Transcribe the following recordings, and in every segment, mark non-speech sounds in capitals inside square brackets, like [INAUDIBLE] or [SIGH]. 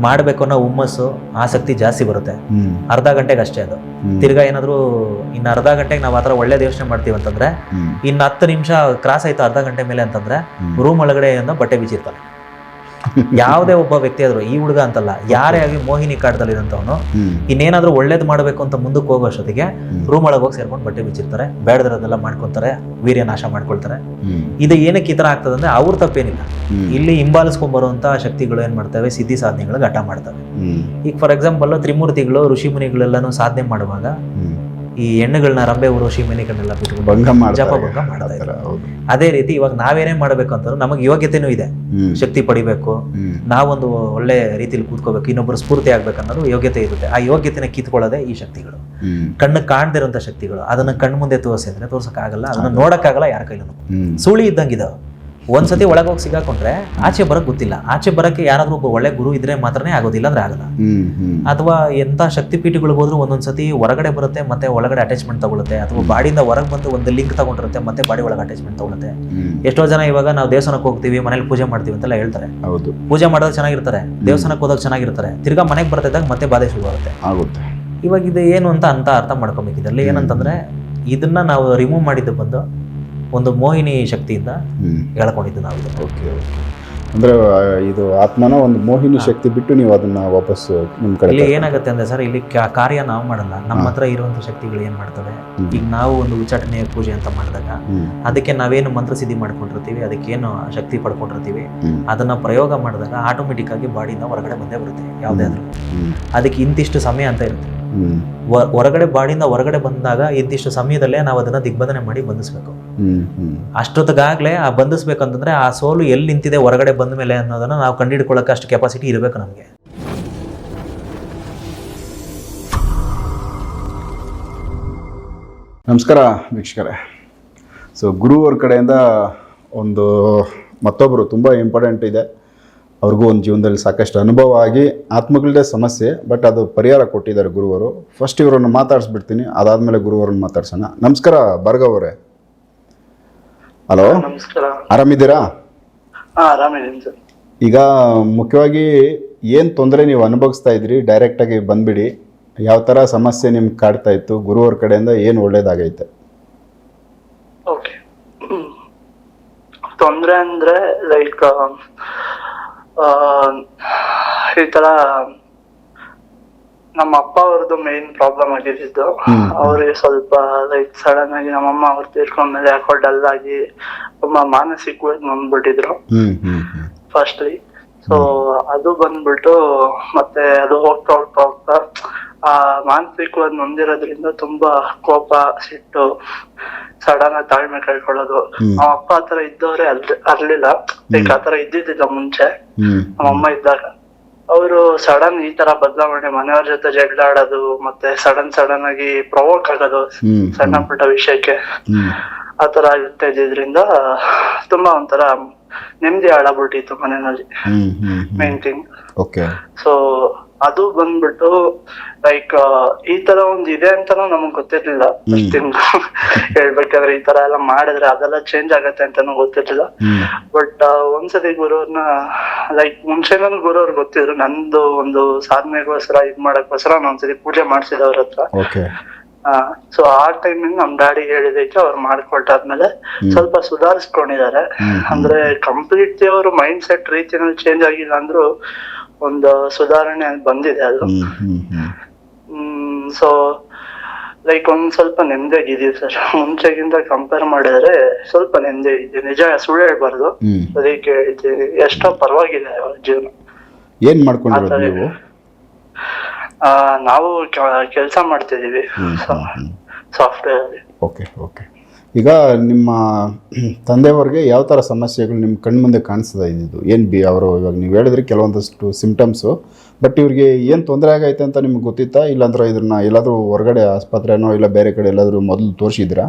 ಮಾಡಬೇಕು ಅನ್ನೋ ಹುಮ್ಮಸ್ಸು ಆಸಕ್ತಿ ಜಾಸ್ತಿ ಬರುತ್ತೆ. ಅರ್ಧ ಗಂಟೆಗೆ ಅಷ್ಟೇ ಅದು. ತಿರ್ಗಾ ಏನಾದರೂ ಇನ್ನು ಅರ್ಧ ಗಂಟೆಗೆ ನಾವು ಆ ಥರ ಒಳ್ಳೇದು ಯೋಚನೆ ಮಾಡ್ತೀವಿ ಅಂತಂದ್ರೆ ಇನ್ನು ಹತ್ತು ನಿಮಿಷ ಕ್ರಾಸ್ ಆಯ್ತು ಅರ್ಧ ಗಂಟೆ ಮೇಲೆ ಅಂತಂದ್ರೆ ರೂಮ್ ರೂಮ್ ಏನೋ ಬಟ್ಟೆ ಬಿಚ್ಚಿರ್ತಾನೆ. ಯಾವುದೇ ಒಬ್ಬ ವ್ಯಕ್ತಿ ಆದ್ರೂ ಈ ಹುಡುಗ ಅಂತಲ್ಲ ಯಾರೇ ಆಗಿ ಮೋಹಿನಿ ಕಾಡ್ದಲ್ಲಿರೋಂಥವನು ಇದ್ದಂಥವನು ಇನ್ನೇನಾದ್ರೂ ಒಳ್ಳೇದು ಮಾಡಬೇಕು ಅಂತ ಮುಂದಕ್ಕೆ ಹೋಗೋ ಅಷ್ಟೊತ್ತಿಗೆ ರೂಮ್ ಒಳಗೆ ಹೋಗಿ ಸೇರ್ಕೊಂಡು ಬಟ್ಟೆ ಬಿಚ್ಚಿರ್ತಾರೆ ಬೇಡದಿರೋದೆಲ್ಲ ಮಾಡ್ಕೊತಾರೆ ವೀರ್ಯ ನಾಶ ಮಾಡ್ಕೊಳ್ತಾರೆ. ಇದು ಏನಕ್ಕೆ ಈ ಥರ ಆಗ್ತದೆ ಅಂದ್ರೆ ಅವ್ರ ತಪ್ಪೇನಿಲ್ಲ. ಇಲ್ಲಿ ಹಿಂಬಾಲಿಸ್ಕೊಂಡ್ ಬರುವಂತ ಶಕ್ತಿಗಳು ಏನ್ ಮಾಡ್ತವೆ ಸಿದ್ಧಿ ಸಾಧನೆಗಳು ಘಟ ಮಾಡ್ತವೆ. ಈಗ ಫಾರ್ ಎಕ್ಸಾಂಪಲ್ ತ್ರಿಮೂರ್ತಿಗಳು ಋಷಿ ಮುನಿಗಳೆಲ್ಲನೂ ಸಾಧನೆ ಮಾಡುವಾಗ ಈ ಹೆಣ್ಣುಗಳನ್ನ ರಂಬೆ ಊರು ಋಷಿ ಮುನಿಗಳನ್ನೆಲ್ಲ ಭಂಗ ಜಪ ಮಾಡ್ತಾರೆ ಭಂಗ ಮಾಡ್ತಾ ಆ ಅದೇ ರೀತಿ ಇವಾಗ ನಾವೇನೇ ಮಾಡಬೇಕು ಅಂತಂದ್ರೆ ನಮಗೆ ಯೋಗ್ಯತೆನೂ ಇದೆ. ಶಕ್ತಿ ಪಡಿಬೇಕು. ನಾವೊಂದು ಒಳ್ಳೆ ರೀತಿಯಲ್ಲಿ ಕೂತ್ಕೋಬೇಕು. ಇನ್ನೊಬ್ಬರು ಸ್ಫೂರ್ತಿ ಆಗ್ಬೇಕು ಅನ್ನೋದು ಯೋಗ್ಯತೆ ಇರುತ್ತೆ. ಆ ಯೋಗ್ಯತೆನ ಕಿತ್ಕೊಳ್ಳೋದೆ ಈ ಶಕ್ತಿಗಳು. ಕಣ್ಣು ಕಾಣದಿರುವಂತ ಶಕ್ತಿಗಳು. ಅದನ್ನ ಕಣ್ಮುಂದೆ ತೋರಿಸಿದ್ರೆ ತೋರ್ಸಕ್ಕಾಗಲ್ಲ. ಅದನ್ನ ನೋಡಕ್ಕಾಗಲ್ಲ ಯಾರ ಕೈಲೂ. ಸುಳಿ ಇದ್ದಂಗಿದಾವೆ ಒಂದ್ಸತಿ ಒಳಗೆ ಹೋಗಿ ಸಿಗಾಕೊಂಡ್ರೆ ಆಚೆ ಬರಕ್ ಗೊತ್ತಿಲ್ಲ. ಆಚೆ ಬರಕ್ಕೆ ಯಾರಾದ್ರೂ ಒಬ್ಬ ಒಳ್ಳೆ ಗುರು ಇದ್ರೆ ಮಾತ್ರನೇ ಆಗೋದಿಲ್ಲ ಅಂದ್ರೆ ಆಗಲ್ಲ. ಅಥವಾ ಎಂತ ಶಕ್ತಿ ಪೀಠಗಳು ಹೋದ್ರು ಒಂದೊಂದ್ಸತಿ ಹೊರಗಡೆ ಬರುತ್ತೆ ಮತ್ತೆ ಒಳಗಡೆ ಅಟ್ಯಾಚ್ಮೆಂಟ್ ತಗೊಳುತ್ತೆ ಅಥವಾ ಬಾಡಿಯಿಂದ ಹೊರಗೆ ಬಂದು ಒಂದು ಲಿಂಕ್ ತಗೊಂಡಿರುತ್ತೆ ಮತ್ತೆ ಬಾಡಿ ಒಳಗೆ ಅಟ್ಯಾಚ್ಮೆಂಟ್ ತಗೊಳುತ್ತೆ. ಎಷ್ಟೋ ಜನ ಇವಾಗ ನಾವು ದೇವಸ್ಥಾನಕ್ಕೆ ಹೋಗ್ತೀವಿ ಮನೇಲಿ ಪೂಜೆ ಮಾಡ್ತೀವಿ ಅಂತೆಲ್ಲ ಹೇಳ್ತಾರೆ. ಹೌದು. ಪೂಜೆ ಮಾಡೋದು ಚೆನ್ನಾಗಿರ್ತಾರೆ ದೇವಸ್ಥಾನಕ್ಕೆ ಹೋದಾಗ ಚೆನ್ನಾಗಿರ್ತಾರೆ. ತಿರ್ಗಾ ಮನೆಗೆ ಬರ್ತಿದ್ದಾಗ ಮತ್ತೆ ಬಾಧೆ ಶುರು ಆಗುತ್ತೆ. ಆಗುತ್ತೆ ಇವಾಗ ಇದು ಏನು ಅಂತ ಅಂತ ಅರ್ಥ ಮಾಡ್ಕೊಬೇಕು ಇದರಲ್ಲಿ ಏನಂತಂದ್ರೆ ಇದನ್ನ ನಾವು ರಿಮೂವ್ ಮಾಡಿದ್ದು ಬಂದು ಒಂದು ಮೋಹಿನಿ ಶಕ್ತಿಯಿಂದ ಹೇಳ್ಕೊಂಡಿದ್ದು ನಾವು ಓಕೆ ಅಂದ್ರೆ ಇದು ಆತ್ಮನ ಒಂದು ಮೋಹಿನಿ ಶಕ್ತಿ ಬಿಟ್ಟು ನೀವು ಅದನ್ನ ವಾಪಸ್ ನಿಮ್ ಕಡೆ ಇಲ್ಲಿ ಏನಾಗುತ್ತೆ ಅಂದ್ರೆ ಸರ್ ಇಲ್ಲಿ ಕಾರ್ಯ ನಾವು ಮಾಡಲ್ಲ. ನಮ್ಮ ಹತ್ರ ಇರುವಂತ ಶಕ್ತಿಗಳು ಏನ್ ಮಾಡ್ತವೆ. ಈಗ ನಾವು ಒಂದು ಉಚ್ಚಾಟನೆಯ ಪೂಜೆ ಅಂತ ಮಾಡಿದಾಗ ಅದಕ್ಕೆ ನಾವೇನು ಮಂತ್ರ ಸಿದ್ಧಿ ಮಾಡ್ಕೊಂಡಿರ್ತೀವಿ ಅದಕ್ಕೇನು ಶಕ್ತಿ ಪಡ್ಕೊಂಡಿರ್ತೀವಿ ಅದನ್ನ ಪ್ರಯೋಗ ಮಾಡಿದಾಗ ಆಟೋಮೆಟಿಕ್ ಆಗಿ ಬಾಡಿಯಿಂದ ಹೊರಗಡೆ ಬಂದೇ ಬರುತ್ತೆ ಯಾವುದೇ ಆದ್ರೂ. ಅದಕ್ಕೆ ಇಂತಿಷ್ಟು ಸಮಯ ಅಂತ ಇರುತ್ತೆ. ಹೊರಗಡೆ ಬಾಡಿಯಿಂದ ಹೊರಗಡೆ ಬಂದಾಗ ಇಂತಿಷ್ಟು ಸಮಯದಲ್ಲೇ ನಾವು ಅದನ್ನ ದಿಗ್ಬಂಧನೆ ಮಾಡಿ ಬಂಧಿಸ್ಬೇಕು. ಅಷ್ಟೊತ್ತಿಗಾಗಲೇ ಆ ಬಂಧಿಸ್ಬೇಕಂತಂದ್ರೆ ಆ ಸೋಲು ಎಲ್ಲಿ ನಿಂತಿದೆ ಹೊರಗಡೆ ಬಂದ ಮೇಲೆ ಅನ್ನೋದನ್ನ ನಾವು ಕಂಡುಹಿಡ್ಕೊಳ್ಳೋಕೆ ಅಷ್ಟು ಕೆಪಾಸಿಟಿ ಇರಬೇಕು ನಮಗೆ. ನಮಸ್ಕಾರ ವೀಕ್ಷಕರೇ. ಸೊ ಗುರು ಅವ್ರ ಕಡೆಯಿಂದ ಒಂದು ಮತ್ತೊಬ್ಬರು ತುಂಬ ಇಂಪಾರ್ಟೆಂಟ್ ಇದೆ. ಅವ್ರಿಗೂ ಒಂದು ಜೀವನದಲ್ಲಿ ಸಾಕಷ್ಟು ಅನುಭವ ಆಗಿ ಆತ್ಮಗಳದೇ ಸಮಸ್ಯೆ ಬಟ್ ಅದು ಪರಿಹಾರ ಕೊಟ್ಟಿದ್ದಾರೆ ಗುರುವರು. ಫಸ್ಟ್ ಇವರನ್ನು ಮಾತಾಡಿಸ್ಬಿಡ್ತೀನಿ ಅದಾದಮೇಲೆ ಗುರುವರನ್ನು ಮಾತಾಡ್ಸೋಣ. ನಮಸ್ಕಾರ ಭಾರ್ಗವ್ ಅವರೇ. ಹಲೋ ನಮಸ್ಕಾರ. ಆರಾಮಿದ್ದೀರಾ? ಈಗ ಮುಖ್ಯವಾಗಿ ಏನು ತೊಂದರೆ ನೀವು ಅನುಭವಿಸ್ತಾ ಇದ್ರಿ? ಡೈರೆಕ್ಟಾಗಿ ಬಂದ್ಬಿಡಿ. ಯಾವ ಥರ ಸಮಸ್ಯೆ ನಿಮ್ಗೆ ಕಾಡ್ತಾ ಇತ್ತು? ಗುರುವರ ಕಡೆಯಿಂದ ಏನು ಒಳ್ಳೇದಾಗೈತೆ? ಓಕೆ ತೊಂದ್ರೆ ಅಂದ್ರೆ ಲೈಕ್ ಈ ತರ ನಮ್ಮ ಅಪ್ಪ ಅವ್ರದ್ದು ಮೇನ್ ಪ್ರಾಬ್ಲಮ್ ಆಗಿದ್ದು. ಅವ್ರಿಗೆ ಸ್ವಲ್ಪ ಲೈಕ್ ಸಡನ್ ಆಗಿ ನಮ್ಮಮ್ಮ ಅವ್ರು ತೀರ್ಕೊಂಡ್ಮೇಲೆ ಯಾಕೋ ಡಲ್ ಆಗಿ ತುಂಬಾ ಮಾನಸಿಕವಾಗಿ ನೊಂದ್ಬಿಟ್ಟಿದ್ರು ಹ್ಞೂ ಫಸ್ಟ್ಲಿ ಸೊ ಅದು ಬಂದ್ಬಿಟ್ಟು ಮತ್ತೆ ಅದು ಹೋಗ್ತಾ ಹೋಗ್ತಾ ಹೋಗ್ತಾ ಆ ಮಾನಸಿಕವಾಗಿ ನೊಂದಿರೋದ್ರಿಂದ ತುಂಬಾ ಕೋಪ ಸಿಟ್ಟು ಸಡನ್ ಆಗಿ ತಾಳ್ಮೆ ಕಳ್ಕೊಳ್ಳೋದು. ನಮ್ಮ ಅಪ್ಪ ಆತರ ಇದ್ದವ್ರೆ ಅಲ್ ಅರ್ಲಿಲ್ಲ. ಲೈಕ್ ಆತರ ಇದ್ದಿದ್ದಿಲ್ಲ ಮುಂಚೆ. ನಮ್ಮಅಮ್ಮ ಇದ್ದಾಗ. ಅವರು ಸಡನ್ ಈ ತರ ಬದಲಾವಣೆ ಮನೆಯವ್ರ ಜೊತೆ ಜಗಳ ಆಡೋದು ಮತ್ತೆ ಸಡನ್ ಸಡನ್ ಆಗಿ ಪ್ರವೋಕ್ ಆಗೋದು ಸಣ್ಣ ಪುಟ್ಟ ವಿಷಯಕ್ಕೆ. ಆತರ ಆಗುತ್ತೆ ಇದ್ದಿದ್ರಿಂದ ತುಂಬಾ ಒಂಥರ ನೆಮ್ಮದಿ ಹಾಳಾಗ್ಬಿಟ್ಟಿತ್ತು ಮನೆಯಲ್ಲಿ. ಮೇನ್ ಥಿಂಗ್ ಸೊ ಅದು ಬಂದ್ಬಿಟ್ಟು ಲೈಕ್ ಈ ತರ ಒಂದ್ ಇದೆ ಅಂತಾನು ನಮಗ್ ಗೊತ್ತಿರ್ಲಿಲ್ಲ. [LAUGHS] ಹೇಳ್ಬೇಕಾದ್ರೆ ಈ ತರ ಎಲ್ಲ ಮಾಡಿದ್ರೆ ಅದೆಲ್ಲ ಚೇಂಜ್ ಆಗತ್ತೆ ಅಂತಾನು ಗೊತ್ತಿರ್ಲಿಲ್ಲ. ಬಟ್ ಒಂದ್ಸತಿ ಗುರುವ್ರನ್ನ ಲೈಕ್ ಮುಂಚೆ ಗುರು ಗುರುವ್ರು ಗೊತ್ತಿದ್ರು ನಂದು ಒಂದು ಸಾಧನೆಗೋಸ್ಕರ ಇದ್ ಮಾಡಕ್ಕೋಸ್ಕರ ನಾನು ಒಂದ್ಸತಿ ಪೂಜೆ ಮಾಡ್ಸಿದ ಅವ್ರ ಹತ್ರ. ಸೊ ಆ ಟೈಮ್ ನಮ್ ಡ್ಯಾಡಿ ಹೇಳಿದೈತೆ ಅವ್ರು ಮಾಡ್ಕೊಟ್ಟಾದ್ಮೇಲೆ. ಸ್ವಲ್ಪ ಸುಧಾರಿಸ್ಕೊಂಡಿದ್ದಾರೆ. ಅಂದ್ರೆ ಕಂಪ್ಲೀಟ್ಲಿ ಅವರು ಮೈಂಡ್ ಸೆಟ್ ರೀತಿಯಲ್ಲಿ ಚೇಂಜ್ ಆಗಿಲ್ಲ ಅಂದ್ರೂ ಒಂದು ಸುಧಾರಣೆ ಬಂದಿದೆ ಅದು. ಹ್ಮ್ ಸೊ ಲೈಕ್ ಒಂದ್ ಸ್ವಲ್ಪ ನೆಮ್ಮದಿಯಾಗಿದ್ದೀವಿ ಸರ್. ಮುಂಚೆಗಿಂತ ಕಂಪೇರ್ ಮಾಡಿದ್ರೆ ಸ್ವಲ್ಪ ನೆಮ್ಮದಿ ಇದೆ ನಿಜ ಸುಳ್ಳು ಹೇಳ್ಬಾರ್ದು. ಅದಕ್ಕೆ ಹೇಳ್ತೀನಿ ಎಷ್ಟೋ ಪರವಾಗಿದೆ ಜೀವನ. ಏನ್ ಮಾಡ್ಕೊಂಡಿರೋದು ನೀವು? ನಾವು ಕೆಲಸ ಮಾಡ್ತಿದೀವಿ. ಸಾಫ್ಟ್ವೇರ್ ಓಕೆ ಓಕೆ ಈಗ ನಿಮ್ಮ ತಂದೆಯವ್ರಿಗೆ ಯಾವ ಥರ ಸಮಸ್ಯೆಗಳು ನಿಮ್ಮ ಕಣ್ಮುಂದೆ ಕಾಣಿಸ್ತಾ ಇದ್ದಿದ್ದು? ಏನು ಬಿ ಅವರು ಇವಾಗ ನೀವು ಹೇಳಿದ್ರಿ ಕೆಲವೊಂದಷ್ಟು ಸಿಮ್ಟಮ್ಸು ಬಟ್ ಇವ್ರಿಗೆ ಏನು ತೊಂದರೆ ಆಗೈತೆ ಅಂತ ನಿಮ್ಗೆ ಗೊತ್ತಿತ್ತಾ? ಇಲ್ಲಾಂದ್ರೆ ಇದನ್ನ ಎಲ್ಲಾದರೂ ಹೊರಗಡೆ ಆಸ್ಪತ್ರೆನೋ ಇಲ್ಲ ಬೇರೆ ಕಡೆ ಎಲ್ಲಾದರೂ ಮೊದಲು ತೋರಿಸಿದ್ರಾ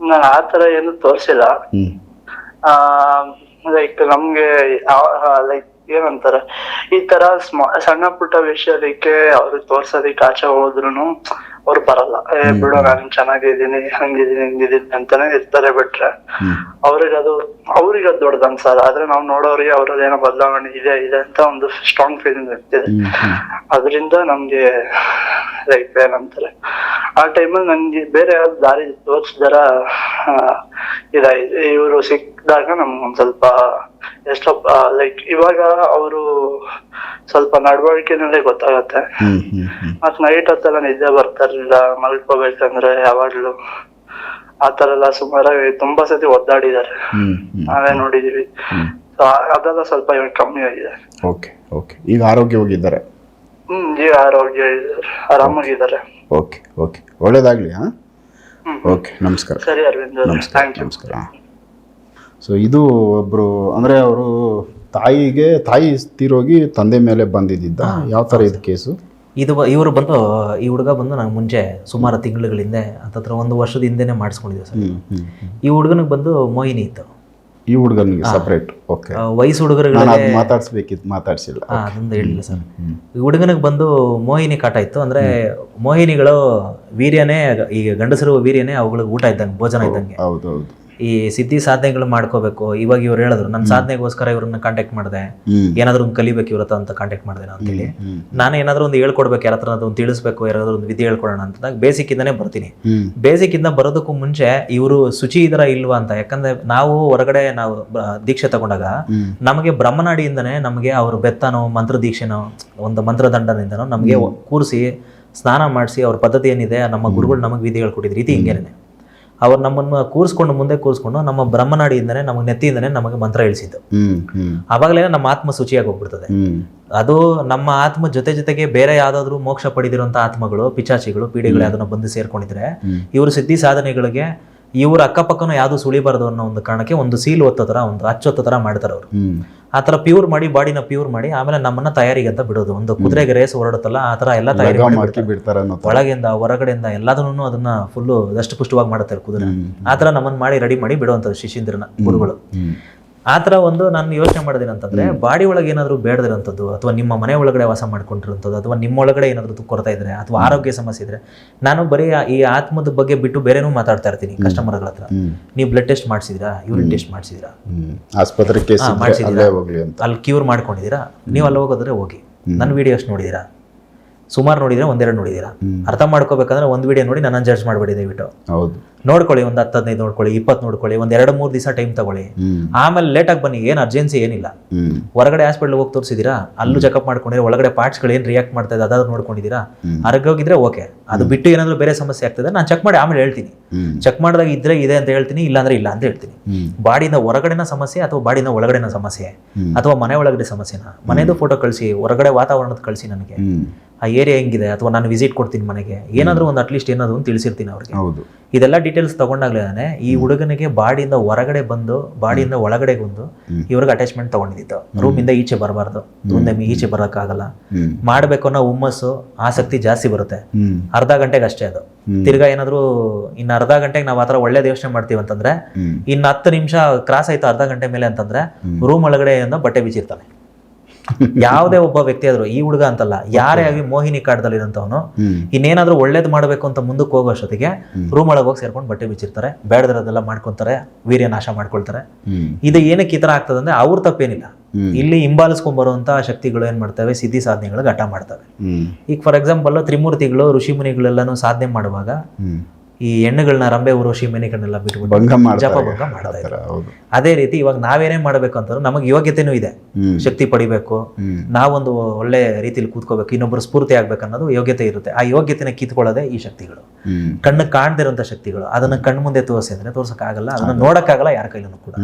ನಾನು ಆ ತರ ಏನು ತೋರಿಸಿಲ್ಲ. ಲೈಕ್ ನಮಗೆ ಲೈಕ್ ಏನಂತಾರೆ? ಈ ತರ ಸ್ಮ- ಸಣ್ಣ ಪುಟ್ಟ ವಿಷಯದಕ್ಕೆ ಅವ್ರು ತೋರ್ಸೋದಿಕ್ ಆಚೆ ಹೋದ್ರುನು ಅವ್ರು ಬರಲ್ಲ. ಏ ಬಿಡು ನಾನು ಚೆನ್ನಾಗಿದ್ದೀನಿ ಹಂಗಿದ್ದೀನಿ ಹಿಂಗಿದ್ದೀನಿ ಅಂತಾನೆ ಇರ್ತಾರೆ ಬಿಟ್ರೆ. ಅವ್ರಿಗೆ ಅದು ಅವ್ರಿಗೆ ಅದು ದೊಡ್ಡದ ಅನ್ಸಲ್ಲ. ಆದ್ರೆ ನಾವು ನೋಡೋರಿಗೆ ಅವ್ರದ್ದು ಏನೋ ಬದಲಾವಣೆ ಇದೆ ಇದೆ ಅಂತ ಒಂದು ಸ್ಟ್ರಾಂಗ್ ಫೀಲಿಂಗ್ ಇರ್ತಿದೆ. ಅದರಿಂದ ನಮ್ಗೆ ಲೈಕ್ ಏನಂತಾರೆ? ಆ ಟೈಮಲ್ಲಿ ನನ್ಗೆ ಬೇರೆ ಯಾವ್ದು ದಾರಿ ತೋರ್ಸಿದಾರ? ಇದಾಯ್ತು. ಇವರು ಸಿಕ್ಕಿದಾಗ ನಮ್ಗೆ ಒಂದ್ ಸ್ವಲ್ಪ ಎಷ್ಟೋ ಲೈಕ್ ಇವಾಗ ಅವರು ಸ್ವಲ್ಪ ನಡವಳಿಕೆನಲ್ಲೇ ಗೊತ್ತಾಗತ್ತೆ. ಮತ್ ನೈಟ್ ಹೊತ್ತೆಲ್ಲ ನಿದ್ದೆ ಬರ್ತಾ ಇರ್ಲಿಲ್ಲ ಮಲ್ಕೋಬೇಕಂದ್ರೆ ಯಾವಾಗ್ಲೂ ಆತರ ತರ ಎಲ್ಲ ಸುಮಾರಾಗಿ ತುಂಬಾ ಸತಿ ಒದ್ದಾಡಿದ್ದಾರೆ. ನಾವೇ ನೋಡಿದೀವಿ. ಅದೆಲ್ಲ ಸ್ವಲ್ಪ ಇವಾಗ ಕಮ್ಮಿ ಆಗಿದೆ. Okay okay. ಈಗ ಆರೋಗ್ಯವಾಗಿದ್ದಾರೆ? ಹ್ಮ್ ಈಗ ಆರೋಗ್ಯ ಆರಾಮಾಗಿದ್ದಾರೆ. Okay okay. ಒಳ್ಳೇದಾಗ್ಲಿ ಹಾ? ಓಕೆ ನಮಸ್ಕಾರ. ಸರಿ ಅರವಿಂದ್ ನಮಸ್ಕಾರ ಥ್ಯಾಂಕ್ ಯು ನಮಸ್ಕಾರ ಸೊ ಇದು ಒಬ್ಬರು ಅಂದರೆ ಅವರು ತಾಯಿಗೆ ತಾಯಿ ತೀರೋಗಿ ತಂದೆ ಮೇಲೆ ಬಂದಿದ್ದ ಯಾವ ಥರ ಇದು ಕೇಸು? ಇದು ಇವರು ಬಂದು ಈ ಹುಡುಗ ಬಂದು ನಾನು ಮುಂಚೆ ಸುಮಾರು ತಿಂಗಳುಗಳಿಂದ ಹತ್ತತ್ರ ಒಂದು ವರ್ಷದ ಹಿಂದೆನೆ ಮಾಡಿಸ್ಕೊಂಡಿದ್ದೆ ಸರ್. ಈ ಹುಡುಗನಿಗೆ ಬಂದು ಮೋಹಿನಿ ಇತ್ತು. ಈ ಹುಡುಗನಿಗೆ ಸಪ್ರೇಟ್ ಓಕೆ ವಯಸ್ಸು ಹುಡುಗರುಗಳಿಗೆ ಮಾತಾಡಿಸ್ಬೇಕಿತ್ತು ಮಾತಾಡ್ಸಿಲ್ಲ. ಅದೊಂದು ಹೇಳಿಲ್ಲ ಸರ್. ಈ ಹುಡುಗನಿಗೆ ಬಂದು ಮೋಹಿನಿ ಕಾಟ ಇತ್ತು. ಅಂದ್ರೆ ಮೋಹಿನಿಗಳು ವೀರ್ಯನೇ ಈಗ ಗಂಡಸರು ವೀರ್ಯನೇ ಅವುಗಳಿಗೆ ಊಟ ಇದ್ದಂಗೆ ಭೋಜನ ಇದ್ದಂಗೆ. ಹೌದು ಹೌದು. ಈ ಸಿದ್ಧಿ ಸಾಧನೆಗಳು ಮಾಡ್ಕೋಬೇಕು. ಇವಾಗ ಇವ್ರು ಹೇಳಿದ್ರು ನನ್ನ ಸಾಧನೆಗೋಸ್ಕರ ಇವ್ರನ್ನ ಕಾಂಟ್ಯಾಕ್ಟ್ ಮಾಡಿದೆ. ಏನಾದ್ರು ಒಂದು ಕಲಿಬೇಕು ಇವ್ರ ಅಂತ ಕಾಂಟ್ಯಾಕ್ಟ್ ಮಾಡಿದೆ ನಾನು ಅಂತೇಳಿ. ನಾನು ಏನಾದ್ರು ಒಂದು ಹೇಳ್ಕೊಡ್ಬೇಕು ಯಾರ ಹತ್ರ ಒಂದು ತಿಳಿಸ್ಬೇಕು ಯಾರಾದ್ರೂ ಒಂದು ವಿಧಿ ಹೇಳ್ಕೊಡೋಣ ಅಂತ ಬೇಸಿಕ್ ಇಂದಾನೆ ಬರ್ತೀನಿ. ಬೇಸಿಕ್ ಇಂದ ಬರೋದಕ್ಕೂ ಮುಂಚೆ ಇವರು ಶುಚಿ ಇದರ ಇಲ್ವಾ ಅಂತ ಯಾಕಂದ್ರೆ ನಾವು ಹೊರಗಡೆ ನಾವು ದೀಕ್ಷೆ ತಗೊಂಡಾಗ ನಮಗೆ ಬ್ರಹ್ಮನಾಡಿಯಿಂದನೇ ನಮಗೆ ಅವರು ಬೆತ್ತನೋ ಮಂತ್ರ ದೀಕ್ಷೆನೋ ಒಂದು ಮಂತ್ರದಂಡನಿಂದನೋ ನಮಗೆ ಕೂರಿಸಿ ಸ್ನಾನ ಮಾಡಿಸಿ ಅವ್ರ ಪದ್ಧತಿ ಏನಿದೆ ನಮ್ಮ ಗುರುಗಳು ನಮಗೆ ವಿಧಿ ಹೇಳ್ಕೊಟ್ಟಿದ್ರು ರೀತಿ ಹಿಂಗೇನೆ ಅವ್ರು ನಮ್ಮನ್ನು ಕೂರಿಸ್ಕೊಂಡು ಮುಂದೆ ಕೂರಿಸ್ಕೊಂಡು ನಮ್ಮ ಬ್ರಹ್ಮನಾಡಿಯಿಂದನೇ ನಮಗೆ ನೆತ್ತಿಯಿಂದನೇ ನಮಗೆ ಮಂತ್ರ ಇಳಿಸಿದ್ದು ಆವಾಗಲೇ ನಮ್ಮ ಆತ್ಮ ಶುಚಿಯಾಗಿ ಹೋಗ್ಬಿಡ್ತದೆ ಅದು ನಮ್ಮ ಆತ್ಮ ಜೊತೆ ಜೊತೆಗೆ ಬೇರೆ ಯಾವ್ದಾದ್ರು ಮೋಕ್ಷ ಪಡೆದಿರುವಂತಹ ಆತ್ಮಗಳು ಪಿಚಾಚಿಗಳು ಪೀಡೆಗಳು ಅದನ್ನ ಬಂದು ಸೇರ್ಕೊಂಡಿದ್ರೆ. ಇವರು ಸಿದ್ಧಿ ಸಾಧನೆಗಳಿಗೆ ಇವ್ರ ಅಕ್ಕಪಕ್ಕನೂ ಯಾವುದು ಸುಳಿಬಾರ್ದು ಅನ್ನೋ ಒಂದು ಕಾರಣಕ್ಕೆ ಒಂದು ಸೀಲ್ ಒತ್ತೋ ಥರ ಒಂದು ಅಚ್ಚೊತ್ತೋ ಥರ ಮಾಡ್ತಾರೆ ಅವರು. ಆತರ ಆ ಥರ ಪ್ಯೂರ್ ಮಾಡಿ ಬಾಡಿನ ಪ್ಯೂರ್ ಮಾಡಿ ಆಮೇಲೆ ನಮ್ಮನ್ನ ತಯಾರಿಗೆ ಅಂತ ಬಿಡೋದು. ಒಂದು ಕುದುರೆಗೆ ರೇಸ್ ಹೊರಡುತ್ತಲ್ಲ ಆ ಥರ ಎಲ್ಲ ತಯಾರಿ ಬಿಡ್ತಾರ ಒಳಗಿಂದ ಹೊರಗಡೆಯಿಂದ ಎಲ್ಲದನ್ನು ಅದನ್ನ ಫುಲ್ಲು ದಷ್ಟು ಪುಷ್ಟವಾಗಿ ಮಾಡುತ್ತಾರೆ ಕುದುರೆ. ಹ್ಮ್. ಆ ಥರ ನಮ್ಮನ್ನ ಮಾಡಿ ರೆಡಿ ಮಾಡಿ ಬಿಡುವಂಥದ್ದು ಶಿಶೀಂದ್ರನ ಗುರುಗಳು. ಆ ಥರ ಒಂದು ನಾನು ಯೋಚನೆ ಮಾಡಿದ್ದೀನಿ ಅಂತಂದ್ರೆ ಬಾಡಿ ಒಳಗೆ ಏನಾದರೂ ಬೇಡದಿರೋಂಥದ್ದು ಅಥವಾ ನಿಮ್ಮ ಮನೆ ಒಳಗಡೆ ವಾಸ ಮಾಡ್ಕೊಂಡಿರೋಂಥದ್ದು ಅಥವಾ ನಿಮ್ಮ ಒಳಗಡೆ ಏನಾದರೂ ಕೊರತಾ ಇದ್ರೆ ಅಥವಾ ಆರೋಗ್ಯ ಸಮಸ್ಯೆ ಇದ್ರೆ ನಾನು ಬರೀ ಈ ಆತ್ಮದ ಬಗ್ಗೆ ಬಿಟ್ಟು ಬೇರೆನೂ ಮಾತಾಡ್ತಾ ಇರ್ತೀನಿ ಕಸ್ಟಮರ್ಗಳ ಹತ್ರ. ನೀವು ಬ್ಲಡ್ ಟೆಸ್ಟ್ ಮಾಡಿಸಿದ್ರಾ? ಯೂರಿನ್ ಟೆಸ್ಟ್ ಮಾಡಿಸಿದ್ರಾ? ಆಸ್ಪತ್ರೆ ಅಂತ. ಅಲ್ಲಿ ಕ್ಯೂರ್ ಮಾಡ್ಕೊಂಡಿದ್ದೀರಾ ನೀವು ಅಲ್ಲಿ ಹೋಗೋದ್ರೆ ಹೋಗಿ. ನನ್ನ ವಿಡಿಯೋಸ್ ನೋಡಿದ್ದೀರಾ ಸುಮಾರು ನೋಡಿದ್ರೆ ಒಂದೆರಡು ನೋಡಿದ್ದೀರಾ ಹ್ಮ್. ಅರ್ಥ ಮಾಡ್ಕೋಬೇಕಂದ್ರೆ ಒಂದು ವಿಡಿಯೋ ನೋಡಿ ನನ್ನ ಜಡ್ಜ್ ಮಾಡಬೇಡಿ ದಯವಿಟ್ಟು. ಹೌದು. ನೋಡ್ಕೊಳ್ಳಿ ಒಂದು ಹತ್ತು ಹದಿನೈದು ನೋಡ್ಕೊಳ್ಳಿ ಇಪ್ಪತ್ತು ನೋಡ್ಕೊಳ್ಳಿ ಒಂದು ಎರಡು ಮೂರು ದಿವಸ ಟೈಮ್ ತಗೊಳ್ಳಿ. ಆಮೇಲೆ ಲೇಟಾಗಿ ಬನ್ನಿ ಏನು ಅರ್ಜೆನ್ಸಿ ಏನಿಲ್ಲ. ಹೊರಗಡೆ ಹಾಸ್ಪಿಟ್ಲ್ ಹೋಗಿ ತೋರಿಸಿದ್ದೀರಾ ಅಲ್ಲೂ ಚೆಕಪ್ ಮಾಡ್ಕೊಂಡಿದ್ರೆ ಒಳಗಡೆ ಪಾರ್ಟ್ಸ್ಗಳು ಏನು ರಿಯಾಕ್ಟ್ ಮಾಡ್ತಾ ಇದೆ ಅದಾದ್ರು ನೋಡ್ಕೊಂಡಿದ್ದೀರಾ ಹ್ಮ್. ಹೋಗಿದ್ರೆ ಓಕೆ ಅದು ಬಿಟ್ಟು ಏನಾದರೂ ಬೇರೆ ಸಮಸ್ಯೆ ಆಗ್ತದೆ ನಾನು ಚೆಕ್ ಮಾಡಿ ಆಮೇಲೆ ಹೇಳ್ತೀನಿ. ಚೆಕ್ ಮಾಡಿದಾಗ ಇದ್ರೆ ಇದೆ ಅಂತ ಹೇಳ್ತೀನಿ ಇಲ್ಲಾಂದ್ರೆ ಇಲ್ಲ ಅಂತ ಹೇಳ್ತೀನಿ. ಬಾಡಿನ ಹೊರಗಡೆನ ಸಮಸ್ಯೆ ಅಥವಾ ಬಾಡಿನ ಒಳಗಡೆನ ಸಮಸ್ಯೆ? ಅಥವಾ ಮನೆ ಒಳಗಡೆ ಸಮಸ್ಯೆನ? ಮನೆಯದು ಫೋಟೋ ಕಳಿಸಿ ಹೊರಗಡೆ ವಾತಾವರಣದ ಕಳಿಸಿ ನನಗೆ. ಆ ಏರಿಯಾ ಹೆಂಗಿದೆ ಅಥವಾ ನಾನು ವಿಸಿಟ್ ಕೊಡ್ತೀನಿ ಮನೆಗೆ? ಏನಾದರೂ ಒಂದು ಅಟ್ಲೀಸ್ಟ್ ಏನಾದರೂ ಒಂದು ತಿಳಿಸಿರ್ತೀನಿ ಅವ್ರಿಗೆ. ಹೌದು. ಇದೆಲ್ಲ ಡೀಟೇಲ್ಸ್ ತಗೊಂಡಾಗ್ಲೇನೆ ಈ ಹುಡುಗನಿಗೆ ಬಾಡಿಯಿಂದ ಹೊರಗಡೆ ಬಂದು ಬಾಡಿಯಿಂದ ಒಳಗಡೆ ಬಂದು. ಇವ್ರಿಗೆ ಅಟ್ಯಾಚ್ಮೆಂಟ್ ತಗೊಂಡಿದ್ದು. ರೂಮಿಂದ ಈಚೆ ಬರಬಾರ್ದು. ಮುಂದೆ ಈಚೆ ಬರೋಕ್ಕಾಗಲ್ಲ. ಮಾಡಬೇಕು ಅನ್ನೋ ಹುಮ್ಮಸ್ಸು ಆಸಕ್ತಿ ಜಾಸ್ತಿ ಬರುತ್ತೆ. ಅರ್ಧ ಗಂಟೆಗೆ ಅಷ್ಟೇ ಅದು. ತಿರ್ಗಾ ಏನಾದರೂ ಇನ್ನು ಅರ್ಧ ಗಂಟೆಗೆ ನಾವು ಆ ಥರ ಒಳ್ಳೇದು ಯೋಚನೆ ಮಾಡ್ತೀವಿ ಅಂತಂದ್ರೆ ಇನ್ನು ಹತ್ತು ನಿಮಿಷ ಕ್ರಾಸ್ ಆಯ್ತು ಅರ್ಧ ಗಂಟೆ ಮೇಲೆ ಅಂತಂದ್ರೆ ರೂಮ್ ಒಳಗಡೆಯಿಂದ ಬಟ್ಟೆ ಬಿಚ್ಚಿರ್ತಾನೆ. ಯಾವುದೇ ಒಬ್ಬ ವ್ಯಕ್ತಿ ಆದ್ರೂ ಈ ಹುಡುಗ ಅಂತಲ್ಲ ಯಾರೇ ಆಗಿ ಮೋಹಿನಿ ಕಾಡ್ದಲ್ಲಿ ಇದಂತವನು ಇನ್ನೇನಾದ್ರೂ ಒಳ್ಳೇದು ಮಾಡಬೇಕು ಅಂತ ಮುಂದಕ್ಕೆ ಹೋಗೋ ಅಷ್ಟೊತ್ತಿಗೆ ರೂಮ್ ಒಳಗೆ ಹೋಗಿ ಸೇರ್ಕೊಂಡು ಬಟ್ಟೆ ಬಿಚ್ಚಿರ್ತಾರೆ ಬೇಡದಿರೋದೆಲ್ಲ ಮಾಡ್ಕೊಂತಾರೆ ವೀರ್ಯ ನಾಶ ಮಾಡ್ಕೊಳ್ತಾರೆ. ಇದು ಏನಕ್ಕೆ ಈ ತರ ಆಗ್ತದೆ ಅಂದ್ರೆ ಅವ್ರ ತಪ್ಪೇನಿಲ್ಲ. ಇಲ್ಲಿ ಹಿಂಬಾಲಿಸ್ಕೊಂಡ್ ಬರುವಂತ ಶಕ್ತಿಗಳು ಏನ್ ಮಾಡ್ತವೆ? ಸಿದ್ಧಿ ಸಾಧನೆಗಳು ಘಟ ಮಾಡ್ತವೆ. ಈಗ ಫಾರ್ ಎಕ್ಸಾಂಪಲ್ ತ್ರಿಮೂರ್ತಿಗಳು ಋಷಿಮುನಿಗಳೆಲ್ಲನೂ ಸಾಧನೆ ಮಾಡುವಾಗ ಈ ಹೆಣ್ಣುಗಳನ್ನ ರಂಬೆ ಉರ್ವಶಿ ಮೇನೆಗಳನ್ನೆಲ್ಲ ಭಂಗ ಜಪ ಮಾಡ್ತಾರೆ ಭಂಗ ಮಾಡ್ತಾ ಇದ್ರು ಅದೇ ರೀತಿ ಇವಾಗ ನಾವೇನೇ ಮಾಡಬೇಕು ಅಂತಂದ್ರೆ ನಮಗೆ ಯೋಗ್ಯತೆನೂ ಇದೆ. ಶಕ್ತಿ ಪಡಿಬೇಕು. ನಾವೊಂದು ಒಳ್ಳೆ ರೀತಿಲಿ ಕೂತ್ಕೋಬೇಕು. ಇನ್ನೊಬ್ಬರು ಸ್ಫೂರ್ತಿ ಆಗ್ಬೇಕು ಅನ್ನೋದು ಯೋಗ್ಯತೆ ಇರುತ್ತೆ. ಆ ಯೋಗ್ಯತೆನ ಕಿತ್ಕೊಳ್ಳೋದೇ ಈ ಶಕ್ತಿಗಳು. ಕಣ್ಣು ಕಾಣದಿರುವಂತ ಶಕ್ತಿಗಳು. ಅದನ್ನ ಕಣ್ಣು ಮುಂದೆ ತೋರಿಸಿದ್ರೆ ತೋರ್ಸಕ್ಕಾಗಲ್ಲ ಅದನ್ನ ನೋಡಕ್ಕಾಗಲ್ಲ ಯಾರ ಕೈಲೂ ಕೂಡ.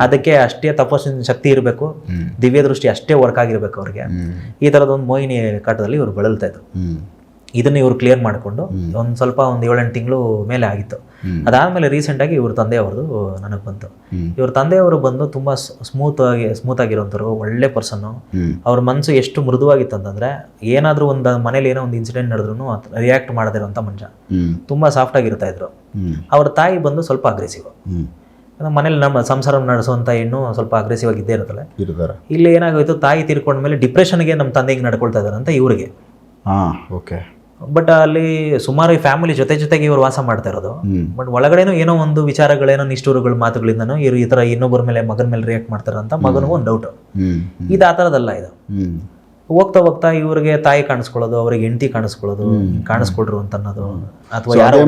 ಅದಕ್ಕೆ ಅಷ್ಟೇ ತಪಸ್ಸಿನ ಶಕ್ತಿ ಇರಬೇಕು. ದಿವ್ಯ ದೃಷ್ಟಿ ಅಷ್ಟೇ ವರ್ಕ್ ಆಗಿರ್ಬೇಕು ಅವ್ರಿಗೆ. ಈ ತರದ ಒಂದು ಮೋಹಿನಿ ಕಾಟದಲ್ಲಿ ಇವರು ಬಳಲ್ತಾ ಇದ್ರು. ಇದನ್ನ ಇವ್ರು ಕ್ಲಿಯರ್ ಮಾಡಿಕೊಂಡು ಒಂದ್ ಸ್ವಲ್ಪ ಒಂದು ಏಳೆಂಟು ತಿಂಗಳು ಮೇಲೆ ಆಗಿತ್ತು. ಅದಾದ್ಮೇಲೆ ರೀಸೆಂಟ್ ರೀಸೆಂಟಾಗಿ ಇವ್ರ ತಂದೆಯವ್ರದ್ದು ನನಗೆ ಬಂತು. ಇವ್ರ ತಂದೆಯವರು ಬಂದು ತುಂಬಾ ಸ್ಮೂತ್ ಆಗಿ ಸ್ಮೂತ್ ಆಗಿರೋಂಥವ್ರು ಒಳ್ಳೆ ಪರ್ಸನ್ ಅವ್ರ ಮನಸ್ಸು ಎಷ್ಟು ಮೃದುವಾಗಿತ್ತು ಅಂತಂದ್ರೆ ಏನಾದರೂ ಒಂದು ಮನೇಲಿ ಏನೋ ಒಂದು ಇನ್ಸಿಡೆಂಟ್ ನಡೆದ್ರು ರಿಯಾಕ್ಟ್ ಮಾಡದಿರೋಂಥ ಮನುಷ್ಯ ತುಂಬಾ ಸಾಫ್ಟ್ ಆಗಿರ್ತಾ ಇದ್ರು. ಅವ್ರ ತಾಯಿ ಬಂದು ಸ್ವಲ್ಪ ಅಗ್ರೆಸಿವ್ ಮನೇಲಿ ನಮ್ಮ ಸಂಸಾರ ನಡೆಸುವಂತ ಹೆಣ್ಣು ಸ್ವಲ್ಪ ಅಗ್ರೆಸಿವ್ ಆಗಿ ಇದ್ದೇ ಇರುತ್ತಲ್ಲ ಇಲ್ಲಿ ಏನಾಗೋಯ್ತು ತಾಯಿ ತೀರ್ಕೊಂಡ್ಮೇಲೆ ಡಿಪ್ರೆಷನ್ಗೆ ನಮ್ಮ ತಂದೆಗೆ ಹಿಂಗೆ ನಡ್ಕೊಳ್ತಾ ಇದ್ದಾರೆ ಅಂತ ಇವರಿಗೆ. ಹಾ ಓಕೆ ಬಟ್ ಅಲ್ಲಿ ಸುಮಾರು ಫ್ಯಾಮಿಲಿ ಜೊತೆ ಜೊತೆಗೆ ಇವರು ವಾಸ ಮಾಡ್ತಾ ಇರೋದು. ಬಟ್ ಒಳಗಡೆನೂ ಏನೋ ಒಂದು ವಿಚಾರಗಳೇನೋ ನಿಷ್ಠೂರುಗಳ ಮಾತುಗಳಿಂದನೂ ಇವರು ಈ ತರ ಇನ್ನೊಬ್ಬರ ಮೇಲೆ ಮಗನ ಮೇಲೆ ರಿಯಾಕ್ಟ್ ಮಾಡ್ತಾರಂತ ಅಂತ ಮಗನಿಗೂ ಒಂದು ಡೌಟ್ ಇದು ಆ ಥರದಲ್ಲ ಇದು. ಹೋಗ್ತಾ ಹೋಗ್ತಾ ಇವ್ರಿಗೆ ತಾಯಿ ಕಾಣಿಸ್ಕೊಳ್ಳೋದು ಅವ್ರಿಗೆ ಹೆಂಡತಿ ಕಾಣಿಸ್ಕೊಳ್ಳೋದು ಕಾಣಿಸ್ಕೊಡ್ರು ಅಂತ ಅನ್ನೋದು ಅಥವಾ ಯಾರೋ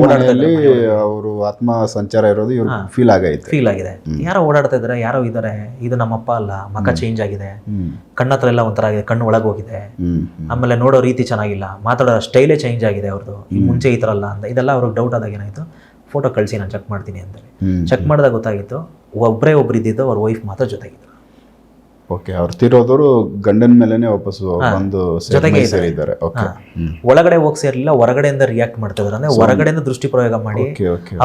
ಅವರು ಆತ್ಮ ಸಂಚಾರ ಇರೋದು ಫೀಲ್ ಆಗೈತೆ. ಫೀಲ್ ಆಗಿದೆ. ಯಾರೋ ಓಡಾಡ್ತಾ ಇದಾರೆ ಯಾರೋ ಇದಾರೆ ಇದು ನಮ್ಮಪ್ಪ ಅಲ್ಲ ಮಕ ಚೇಂಜ್ ಆಗಿದೆ. ಕಣ್ಣತ್ರ ಕಣ್ಣ ಹತ್ರ ಎಲ್ಲ ಒಂಥರ ಆಗಿದೆ ಕಣ್ಣು ಒಳಗೆ ಹೋಗಿದೆ. ಆಮೇಲೆ ನೋಡೋ ರೀತಿ ಚೆನ್ನಾಗಿಲ್ಲ ಮಾತಾಡೋ ಸ್ಟೈಲೇ ಚೇಂಜ್ ಆಗಿದೆ ಅವ್ರದ್ದು ಈ ಮುಂಚೆ ಈ ಥರ ಅಲ್ಲ ಅಂತ. ಇದೆಲ್ಲ ಅವ್ರಿಗೆ ಡೌಟ್ ಆದಾಗ ಏನಾಯ್ತು? ಫೋಟೋ ಕಳಿಸಿ ನಾನು ಚೆಕ್ ಮಾಡ್ತೀನಿ ಅಂತ ಚೆಕ್ ಮಾಡಿದಾಗ ಗೊತ್ತಾಗಿತ್ತು ಒಬ್ಬರೇ ಒಬ್ರು ಇದ್ದಿದ್ದು ಅವ್ರ ವೈಫ್ ಮಾತ್ರ ಜೊತೆಗಿದ್ರು. ಓಕೆ ಅವ್ರು ತೀರೋದವರು ಗಂಡನ ಮೇಲೆನೆ ವಾಪಸ್ ಬಂದು ಜೊತೆಗೆ ಸೇರಿದ್ದಾರೆ ಓಕೆ ಒಳಗಡೆ ಹೋಗಿ ಸೇರ್ಲಿಲ್ಲ ಹೊರಗಡೆಯಿಂದ ರಿಯಾಕ್ಟ್ ಮಾಡ್ತಾ ಇದಾರೆ. ಅಂದ್ರೆ ಹೊರಗಡೆಯಿಂದ ದೃಷ್ಟಿ ಪ್ರಯೋಗ ಮಾಡಿ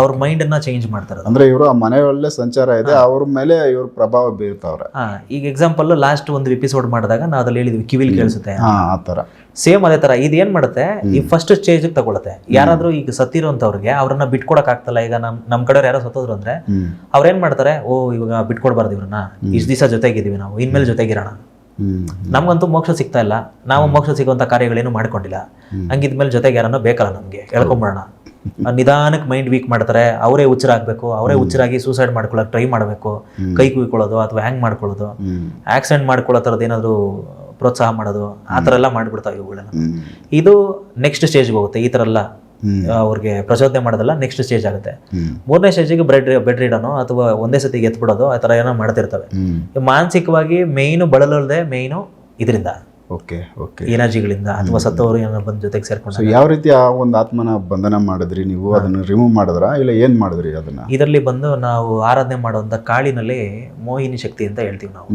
ಅವ್ರ ಮೈಂಡ್ ಅನ್ನ ಚೇಂಜ್ ಮಾಡ್ತಾರೆ ಅಂದ್ರೆ ಇವರು ಆ ಮನೆಯಲ್ಲೇ ಸಂಚಾರ ಇದೆ ಅವ್ರ ಮೇಲೆ ಇವ್ರ ಪ್ರಭಾವ ಬೀರ್ತಾವ್ರೆ. ಈಗ ಎಕ್ಸಾಂಪಲ್ ಲಾಸ್ಟ್ ಒಂದು ಎಪಿಸೋಡ್ ಮಾಡಿದಾಗ ನಾವು ಅದ್ರಲ್ಲಿ ಹೇಳಿದ್ವಿ ಕಿವಿಲ್ ಕೇಳಿಸುತ್ತೆ ಆ ತರ ಸೇಮ್ ಅದೇ ತರ ಇದು ಏನ್ ಮಾಡುತ್ತೆ? ಈ ಫಸ್ಟ್ ಸ್ಟೇಜ್ ತಗೊಳತ್ತೆ ಯಾರಾದ್ರೂ ಈಗ ಸತ್ತಿರೋಂಥವ್ರಿಗೆ ಅವ್ರನ್ನ ಬಿಟ್ಕೊಡಕ್ ಆಗ್ತಲ್ಲ. ಈಗ ನಮ್ ನಮ್ ಕಡೆಯವ್ರು ಯಾರೋ ಸತ್ತೋದ್ರು ಅಂದ್ರೆ ಅವ್ರ ಅವ್ರೇನ್ ಮಾಡ್ತಾರೆ? ಓ ಇವಾಗ ಬಿಟ್ಕೊಡ್ಬಾರ್ದು ಇವ್ರನ್ನ. ಇಷ್ಟು ದಿವಸ ಜೊತೆಗಿದೀವಿ ನಾವು. ಇನ್ಮೇಲೆ ಜೊತೆಗಿರೋಣ. ನಮ್ಗಂತೂ ಮೋಕ್ಷ ಸಿಗ್ತಾ ಇಲ್ಲ. ನಾವು ಮೋಕ್ಷ ಸಿಗುವಂತ ಕಾರ್ಯಗಳೇನು ಮಾಡ್ಕೊಂಡಿಲ್ಲ. ಹಂಗಿದ್ಮೇಲೆ ಜೊತೆಗೆ ಯಾರನ್ನೋ ಬೇಕಲ್ಲ ನಮ್ಗೆ. ಹೇಳ್ಕೊಂಬಿಡೋಣ ನಿಧಾನಕ್ಕೆ ಮೈಂಡ್ ವೀಕ್ ಮಾಡ್ತಾರೆ. ಅವರೇ ಹುಚ್ಚರಾಗಬೇಕು ಅವರೇ ಹುಚ್ಚರಾಗಿ ಸೂಸೈಡ್ ಮಾಡ್ಕೊಳ್ಳೋಕೆ ಟ್ರೈ ಮಾಡಬೇಕು. ಕೈ ಕುಯ್ಕೊಳ್ಳೋದು ಅಥವಾ ಹ್ಯಾಂಗ್ ಮಾಡ್ಕೊಳ್ಳೋದು. ಆಕ್ಸಿಡೆಂಟ್ ಮಾಡ್ಕೊಳ್ಳೋ ಥರದ್ದು ಏನಾದರೂ ಪ್ರೋತ್ಸಾಹ ಮಾಡೋದು ಆ ಥರ ಎಲ್ಲ ಮಾಡಿಬಿಡ್ತಾವೆ ಇವುಗಳನ್ನ ಇದು ನೆಕ್ಸ್ಟ್ ಸ್ಟೇಜ್ಗೆ ಹೋಗುತ್ತೆ ಈ ಥರ ಎಲ್ಲ ಅವ್ರಿಗೆ ಪ್ರಚೋದನೆ ಮಾಡೋದಲ್ಲ ನೆಕ್ಸ್ಟ್ ಸ್ಟೇಜ್ ಆಗುತ್ತೆ. ಮೂರನೇ ಸ್ಟೇಜಿಗೆ ಬ್ರೆಡ್ ಬೆಡ್ ರೀಡನು ಅಥವಾ ಒಂದೇ ಸತಿಗೆ ಎತ್ಬಿಡೋದು ಆ ಥರ ಏನೋ ಮಾಡ್ತಿರ್ತವೆ. ಮಾನಸಿಕವಾಗಿ ಮೇಯ್ನು ಬಳಲದೆ ಮೇಯ್ನು ಇದರಿಂದ. Okay okay. ಎನರ್ಜಿಗಳಿಂದ ಅಥವಾ ಸತ್ತವರು ಏನೋ ಬಂದು ಜೊತೆಗೆ ಸೇರ್ಕೊಂಡು ಯಾವ ರೀತಿ ಆ ಒಂದು ಆತ್ಮನ ಬಂಧನ ಮಾಡಿದ್ರಿ ನೀವು? ಅದನ್ನ ರಿಮೂವ್ ಮಾಡಿದ್ರಾ? ಇಲ್ಲ ಏನು ಮಾಡಿದ್ರಿ ಅದನ್ನ? ಇದರಲ್ಲಿ ಬಂದು ನಾವು ಆರಾಧನೆ ಮಾಡುವಂಥ ಕಾಳಿನಲ್ಲಿ ಮೋಹಿನಿ ಶಕ್ತಿ ಅಂತ ಹೇಳ್ತೀವಿ ನಾವು.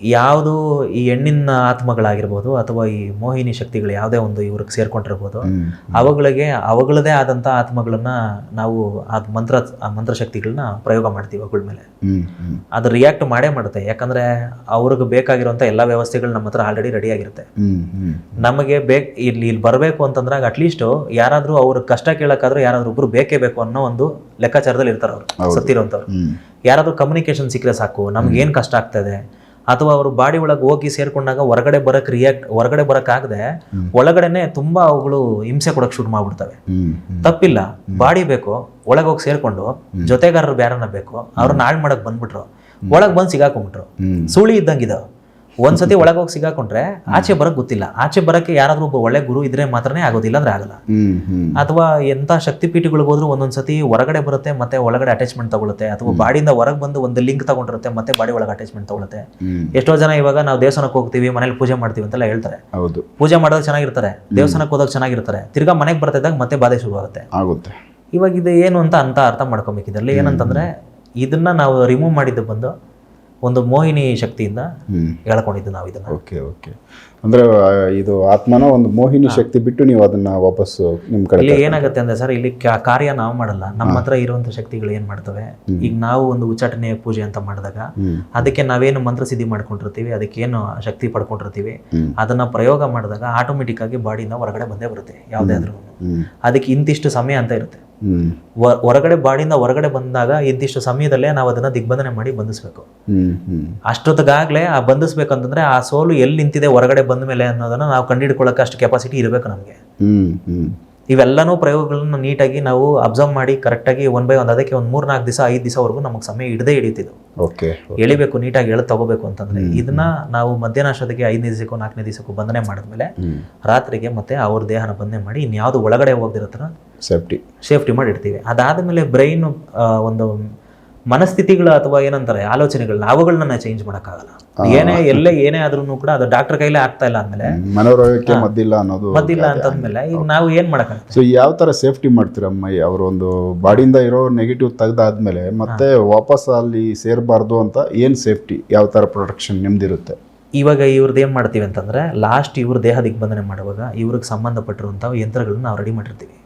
ಯಾವುದು ಈ ಹೆಣ್ಣಿನ ಆತ್ಮಗಳಾಗಿರ್ಬೋದು ಅಥವಾ ಈ ಮೋಹಿನಿ ಶಕ್ತಿಗಳು ಯಾವುದೇ ಒಂದು ಇವ್ರಿಗೆ ಸೇರ್ಕೊಂಡಿರ್ಬೋದು ಅವುಗಳಿಗೆ ಅವುಗಳದೇ ಆದಂಥ ಆತ್ಮಗಳನ್ನ ನಾವು ಆ ಮಂತ್ರ ಆ ಮಂತ್ರಶಕ್ತಿಗಳನ್ನ ಪ್ರಯೋಗ ಮಾಡ್ತೀವಿ ಅವುಗಳ ಮೇಲೆ. ಅದು ರಿಯಾಕ್ಟ್ ಮಾಡೇ ಮಾಡುತ್ತೆ. ಯಾಕಂದ್ರೆ ಅವ್ರಿಗೆ ಬೇಕಾಗಿರುವಂಥ ಎಲ್ಲ ವ್ಯವಸ್ಥೆಗಳು ನಮ್ಮ ಹತ್ರ ಆಲ್ರೆಡಿ ರೆಡಿ ಆಗಿರುತ್ತೆ. ಹ್ಮ್ ಹ್ಮ್. ನಮಗೆ ಬೇಕ್ ಇಲ್ಲಿ ಇಲ್ಲಿ ಬರಬೇಕು ಅಂತಂದ್ರಾಗ ಅಟ್ಲೀಸ್ಟು ಯಾರಾದರೂ ಅವ್ರ ಕಷ್ಟ ಕೇಳೋಕ್ಕಾದ್ರೂ ಯಾರಾದರೂ ಒಬ್ರು ಬೇಕೇ ಬೇಕು ಅನ್ನೋ ಒಂದು ಲೆಕ್ಕಾಚಾರದಲ್ಲಿ ಇರ್ತಾರೆ ಅವರು ಸತ್ತಿರೋಂಥವ್ರು ಯಾರಾದರೂ ಯಾರಾದ್ರೂ ಕಮ್ಯುನಿಕೇಶನ್ ಸಿಕ್ಕರೆ ಸಾಕು ನಮ್ಗೆ ಏನು ಕಷ್ಟ ಆಗ್ತದೆ ಅಥವಾ ಅವರು ಬಾಡಿ ಒಳಗೆ ಹೋಗಿ ಸೇರ್ಕೊಂಡಾಗ ಹೊರಗಡೆ ಬರಕ್ ರಿಯಾಕ್ಟ್ ಹೊರಗಡೆ ಬರಕ್ಕಾಗದೆ ಒಳಗಡೆನೆ ತುಂಬಾ ಅವುಗಳು ಹಿಂಸೆ ಕೊಡಕ್ ಶುರು ಮಾಡ್ಬಿಡ್ತವೆ. ತಪ್ಪಿಲ್ಲ. ಬಾಡಿ ಬೇಕು ಒಳಗೆ ಹೋಗಿ ಸೇರ್ಕೊಂಡು ಜೊತೆಗಾರರು ಬ್ಯಾರನ್ನ ಬೇಕು ಅವ್ರನ್ನ ಹಾಳು ಮಾಡಕ್ ಬಂದ್ಬಿಟ್ರು. ಒಳಗೆ ಬಂದು ಸಿಗಾಕೊಂಡ್ಬಿಟ್ರು. ಸುಳಿ ಇದ್ದಂಗಿದ ಒಂದ್ಸತಿ ಒಳಗೆ ಹೋಗಿ ಸಿಗಾಕೊಂಡ್ರೆ ಆಚೆ ಬರಕ್ ಗೊತ್ತಿಲ್ಲ. ಆಚೆ ಬರಕ್ಕೆ ಯಾರಾದ್ರೂ ಒಬ್ಬ ಒಳ್ಳೆ ಗುರು ಇದ್ರೆ ಮಾತ್ರನೇ ಆಗೋದಿಲ್ಲ ಅಂದ್ರೆ ಆಗಲ್ಲ. ಅಥವಾ ಎಂತ ಶಕ್ತಿಪೀಠಗಳಿಗೆ ಹೋದ್ರೂ ಒಂದೊಂದ್ಸತಿ ಹೊರಗಡೆ ಬರುತ್ತೆ ಮತ್ತೆ ಒಳಗಡೆ ಅಟ್ಯಾಚ್ಮೆಂಟ್ ತಗೊಳುತ್ತೆ. ಅಥವಾ ಬಾಡಿಯಿಂದ ಹೊರಗೆ ಬಂದು ಒಂದು ಲಿಂಕ್ ತಗೊಂಡಿರುತ್ತೆ ಮತ್ತೆ ಬಾಡಿ ಒಳಗೆ ಅಟ್ಯಾಚ್ಮೆಂಟ್ ತಗೊಳುತ್ತೆ. ಎಷ್ಟೋ ಜನ ಇವಾಗ ನಾವು ದೇವಸ್ಥಾನಕ್ಕೆ ಹೋಗ್ತೀವಿ ಮನೇಲಿ ಪೂಜೆ ಮಾಡ್ತೀವಿ ಅಂತೆಲ್ಲ ಹೇಳ್ತಾರೆ. ಹೌದು. ಪೂಜೆ ಮಾಡೋದು ಚೆನ್ನಾಗಿರ್ತಾರೆ ದೇವಸ್ಥಾನಕ್ಕೆ ಹೋದಾಗ ಚೆನ್ನಾಗಿರ್ತಾರೆ. ತಿರ್ಗಾ ಮನೆಗೆ ಬರ್ತಿದ್ದಾಗ ಮತ್ತೆ ಬಾಧೆ ಶುರು ಆಗುತ್ತೆ. ಆಗುತ್ತೆ ಇವಾಗ ಇದು ಏನು ಅಂತ ಅಂತ ಅರ್ಥ ಮಾಡ್ಕೊಬೇಕು ಇದರಲ್ಲಿ ಏನಂತಂದ್ರೆ ಇದನ್ನ ನಾವು ರಿಮೂವ್ ಮಾಡಿದ್ದು ಬಂದು ಒಂದು ಮೋಹಿನಿ ಶಕ್ತಿಯಿಂದ ಹೇಳ್ಕೊಂಡಿದ್ದು ನಾವು ಇದನ್ನ. Okay okay. ಅಂದ್ರೆ ಇದು ಆತ್ಮನ ಒಂದು ಮೋಹಿನಿ ಶಕ್ತಿ ಬಿಟ್ಟು ನೀವು ಅದನ್ನ ವಾಪಸ್ ನಿಮ್ ಕಡೆ ಇಲ್ಲಿ ಏನಾಗುತ್ತೆ ಅಂದ್ರೆ ಸರ್ ಇಲ್ಲಿ ಕಾರ್ಯ ನಾವು ಮಾಡಲ್ಲ. ನಮ್ಮ ಹತ್ರ ಇರುವಂತ ಶಕ್ತಿಗಳು ಏನ್ ಮಾಡ್ತವೆ? ಈಗ ನಾವು ಒಂದು ಉಚ್ಚಾಟನೆ ಪೂಜೆ ಅಂತ ಮಾಡಿದಾಗ ಅದಕ್ಕೆ ನಾವೇನು ಮಂತ್ರ ಸಿದ್ಧಿ ಮಾಡ್ಕೊಂಡಿರ್ತೀವಿ ಅದಕ್ಕೇನು ಶಕ್ತಿ ಪಡ್ಕೊಂಡಿರ್ತೀವಿ. ಅದನ್ನ ಪ್ರಯೋಗ ಮಾಡಿದಾಗ ಆಟೋಮೆಟಿಕ್ ಆಗಿ ಬಾಡಿಯಿಂದ ಹೊರಗಡೆ ಬಂದೇ ಬರುತ್ತೆ ಯಾವುದೇ ಆದ್ರೂ ಅದಕ್ಕೆ ಇಂತಿಷ್ಟು ಸಮಯ ಅಂತ ಇರುತ್ತೆ. ಹೊರಗಡೆ ಬಾಡಿಯಿಂದ ಹೊರಗಡೆ ಬಂದಾಗ ಇಂತಿಷ್ಟು ಸಮಯದಲ್ಲೇ ನಾವು ಅದನ್ನ ದಿಗ್ಬಂಧನೆ ಮಾಡಿ ಬಂಧಿಸ್ಬೇಕು. ಅಷ್ಟೊತ್ತಿಗಾಗಲೇ ಆ ಬಂಧಿಸ್ಬೇಕಂತಂದ್ರೆ ಆ ಸೋಲು ಎಲ್ಲಿ ನಿಂತಿದೆ ಹೊರಗಡೆ ಬಂದ ಮೇಲೆ ಅನ್ನೋದನ್ನ ನಾವು ಕಂಡಿಡ್ಕೊಳ್ಳೋಕೆ ಅಷ್ಟು ಕೆಪಾಸಿಟಿ ಇರಬೇಕು ನಮಗೆ. ಹ್ಮ್ ಹ್ಮ್. ಇವೆಲ್ಲನೂ ಪ್ರಯೋಗಗಳನ್ನ ನೀಟಾಗಿ ನಾವು ಅಬ್ಸರ್ವ್ ಮಾಡಿ ಕರೆಕ್ಟಾಗಿ ಒನ್ ಬೈ ಒಂದು ಅದಕ್ಕೆ ಒಂದು ಮೂರ್ನಾಲ್ಕು ದಿವಸ ಐದು ದಿವಸವರೆಗೂ ನಮಗೆ ಸಮಯ ಹಿಡದೇ ಹಿಡಿತಿದ್ದು ಓಕೆ ಎಳಿಬೇಕು ನೀಟಾಗಿ ಎಳೆ ತಗೋಬೇಕು ಅಂತಂದ್ರೆ ಇದನ್ನ ನಾವು ಮಧ್ಯಾಹ್ನ ಅಷ್ಟೊತ್ತಿಗೆ ಐದನೇ ದಿವಸಕ್ಕೂ ನಾಲ್ಕನೇ ದಿವಸಕ್ಕೂ ಬಂಧನೆ ಮಾಡಿದ್ಮೇಲೆ ರಾತ್ರಿಗೆ ಮತ್ತೆ ಅವ್ರ ದೇಹನ ಬಂಧನೆ ಮಾಡಿ ಇನ್ಯಾವುದು ಒಳಗಡೆ ಹೋಗ್ದಿರೋ ಥರ ಸೇಫ್ಟಿ ಸೇಫ್ಟಿ ಮಾಡಿ ಇಡ್ತೀವಿ ಅದಾದಮೇಲೆ ಬ್ರೈನ್ ಒಂದು ಮನಸ್ಥಿತಿಗಳು ಅಥವಾ ಏನಂತಾರೆ ಆಲೋಚನೆಗಳನ್ನ ಅವುಗಳನ್ನ ಚೇಂಜ್ ಮಾಡೋಕ್ಕಾಗಲ್ಲ. ಏನೇ ಎಲ್ಲೇ ಏನೇ ಆದ್ರೂ ಕೂಡ ಅದು ಡಾಕ್ಟರ್ ಕೈಲೇ ಆಗ್ತಾ ಇಲ್ಲ ಅಂದಮೇಲೆ ಮನೋರೋಗ್ಯಕ್ಕೆ ಮದ್ದಿಲ್ಲ ಅನ್ನೋದು ಮದ್ದಿಲ್ಲ ಅಂತಂದ್ಮೇಲೆ ಈಗ ನಾವು ಏನ್ ಮಾಡಕ್ಕಾಗುತ್ತೆ? ಸೊ ಯಾವ ತರ ಸೇಫ್ಟಿ ಮಾಡ್ತೀರಮ್ಮ ಅವ್ರ ಒಂದು ಬಾಡಿಯಿಂದ ಇರೋ ನೆಗೆಟಿವ್ ತೆಗ್ದಾದ್ಮೇಲೆ ಮತ್ತೆ ವಾಪಸ್ ಅಲ್ಲಿ ಸೇರಬಾರ್ದು ಅಂತ ಏನ್ ಸೇಫ್ಟಿ ಯಾವ ತರ ಪ್ರೊಟೆಕ್ಷನ್ ನಿಮ್ದಿರುತ್ತೆ? ಇವಾಗ ಇವ್ರದ್ದು ಏನು ಮಾಡ್ತೀವಿ ಅಂತಂದ್ರೆ ಲಾಸ್ಟ್ ಇವ್ರ ದೇಹ ದಿಗ್ಬಂಧನೆ ಮಾಡುವಾಗ ಇವ್ರಿಗೆ ಸಂಬಂಧಪಟ್ಟಿರುವಂಥ ಯಂತ್ರಗಳನ್ನ ನಾವು ರೆಡಿ ಮಾಡಿರ್ತೀವಿ.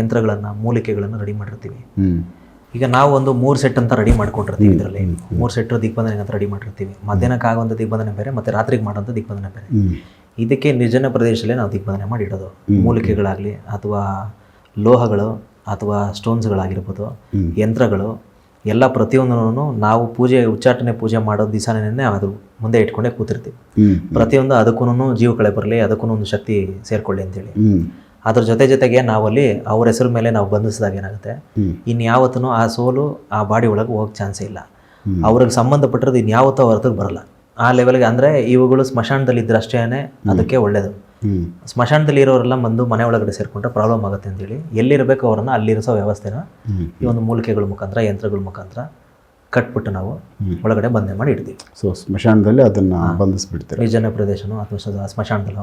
ಯಂತ್ರಗಳನ್ನು ಮೂಲಿಕೆಗಳನ್ನು ರೆಡಿ ಮಾಡಿರ್ತೀವಿ. ಈಗ ನಾವು ಒಂದು ಮೂರು ಸೆಟ್ ಅಂತ ರೆಡಿ ಮಾಡ್ಕೊಂಡಿರ್ತೀವಿ ಇದರಲ್ಲಿ. ಮೂರು ಸೆಟ್ ದಿಗ್ಬಂಧನೆ ಅಂತ ರೆಡಿ ಮಾಡಿರ್ತೀವಿ ಮಧ್ಯಾಹ್ನಕ್ಕೆ ಆಗುವಂಥ ದಿಗ್ಬಂಧನೆ ಬೇರೆ ಮತ್ತೆ ರಾತ್ರಿಗೆ ಮಾಡೋಂಥ ದಿಗ್ಬಂಧನೆ ಬೇರೆ. ಇದಕ್ಕೆ ನಿರ್ಜನ ಪ್ರದೇಶದಲ್ಲೇ ನಾವು ದಿಗ್ಬಂಧನೆ ಮಾಡಿ ಇಡೋದು. ಮೂಲಿಕೆಗಳಾಗಲಿ ಅಥವಾ ಲೋಹಗಳು ಅಥವಾ ಸ್ಟೋನ್ಸ್ಗಳಾಗಿರ್ಬೋದು. ಯಂತ್ರಗಳು ಎಲ್ಲ ಪ್ರತಿಯೊಂದನ್ನು ನಾವು ಪೂಜೆ ಉಚ್ಚಾಟನೆ ಪೂಜೆ ಮಾಡೋ ದಿವಸನೇ ಅದು ಮುಂದೆ ಇಟ್ಕೊಂಡೇ ಕೂತಿರ್ತೀವಿ. ಪ್ರತಿಯೊಂದು ಅದಕ್ಕೂ ಜೀವ ಕಳೆ ಬರಲಿ ಅದಕ್ಕೂ ಒಂದು ಶಕ್ತಿ ಸೇರಿಕೊಳ್ಳಿ ಅಂತೇಳಿ. ಅದ್ರ ಜೊತೆ ಜೊತೆಗೆ ನಾವಲ್ಲಿ ಅವ್ರ ಹೆಸರು ಮೇಲೆ ನಾವು ಬಂಧಿಸಿದಾಗ ಏನಾಗುತ್ತೆ. ಇನ್ಯಾವತ್ತೂ ಆ ಸೋಲು ಆ ಬಾಡಿ ಒಳಗೆ ಹೋಗಕ್ಕೆ ಚಾನ್ಸ್ ಇಲ್ಲ. ಅವ್ರಿಗೆ ಸಂಬಂಧಪಟ್ಟಿರೋದು ಇನ್ಯಾವತ್ತೂ ಅವ್ರ ಹತ್ರಕ್ಕೆ ಬರಲ್ಲ. ಆ ಲೆವೆಲ್ಗೆ ಅಂದರೆ ಇವುಗಳು ಸ್ಮಶಾನದಲ್ಲಿ ಇದ್ರಷ್ಟೇ ಅದಕ್ಕೆ ಒಳ್ಳೇದು. ಸ್ಮಶಾನದಲ್ಲಿ ಇರೋರೆಲ್ಲ ಬಂದು ಮನೆ ಒಳಗಡೆ ಸೇರಿಕೊಂಡ್ರೆ ಪ್ರಾಬ್ಲಮ್ ಆಗುತ್ತೆ ಅಂತೇಳಿ. ಎಲ್ಲಿರಬೇಕು ಅವರನ್ನು ಅಲ್ಲಿರಿಸೋ ವ್ಯವಸ್ಥೆನ. ಈ ಒಂದು ಮೂಲಿಕೆಗಳ ಮುಖಾಂತರ ಯಂತ್ರಗಳ ಮುಖಾಂತರ ಕಟ್ಬಿಟ್ಟು ನಾವು ಒಳಗಡೆ ಬಂಧೆ ಮಾಡಿ ಇಡ್ತೀವಿ. ಸೊ ಸ್ಮಶಾನದಲ್ಲಿ ಅದನ್ನ ಬಂಧಿಸ್ಬಿಡ್ತೀವಿ ನಿರ್ಜನ ಪ್ರದೇಶನೋ ಅಥವಾ ಸ್ಮಶಾನದಲ್ಲ